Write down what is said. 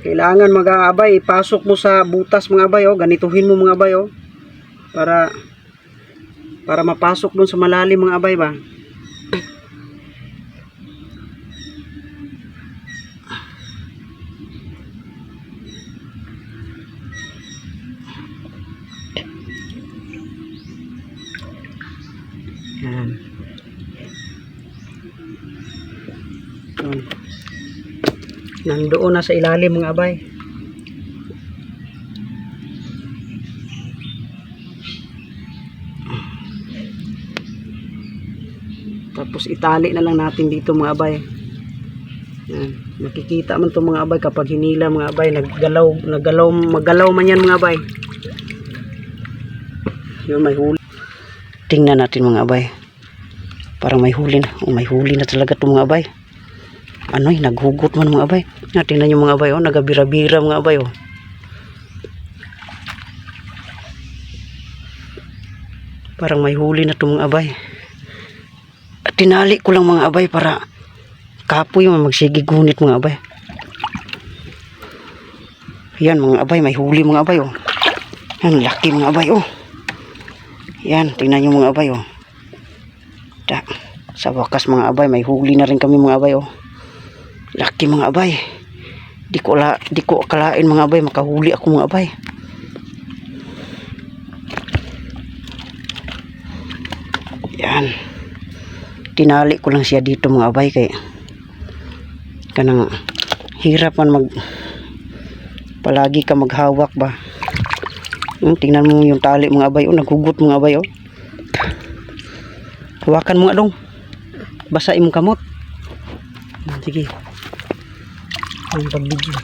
Kailangan mga abay, ipasok mo sa butas mga abay, oh. ganituhin mo mga abay, oh. Para, para mapasok dun sa malalim mga abay ba. Yan. Yan. Nandoon na sa ilalim mga abay. Tapos itali na lang natin dito mga abay. Yan. Makikita man to mga abay kapag hinila mga abay naggalaw naggalaw magalaw man yan mga abay. Yun may huli. Tingnan natin mga abay. Parang may huli na. Oh, may huli na talaga to mga abay. Ano eh, naghugot man mga abay. Nga, tingnan nyo mga abay, oh, nagabira-bira mga abay, oh. Parang may huli na to mga abay. At tinali ko lang mga abay para kapoy yung magsigi gunit mga abay. Yan mga abay, may huli mga abay, oh. Yan, laki mga abay, oh. Yan, tingnan nyo mga abay, oh. Da, sa wakas mga abay, may huli na rin kami mga abay, oh. Laki mga abay. Di ko, la, di ko akalain mga abay, makahuli ako mga abay. Yan. Tinali ko lang siya dito mga abay kay kanang hirap man mag palagi ka maghawak ba. Hmm, tingnan mo yung tali mga abay, oh, naghugot mga abay, oh. Hawakan mo nga dong. Basa imong kamot. Hmm, Sige. Ang pagbidyo.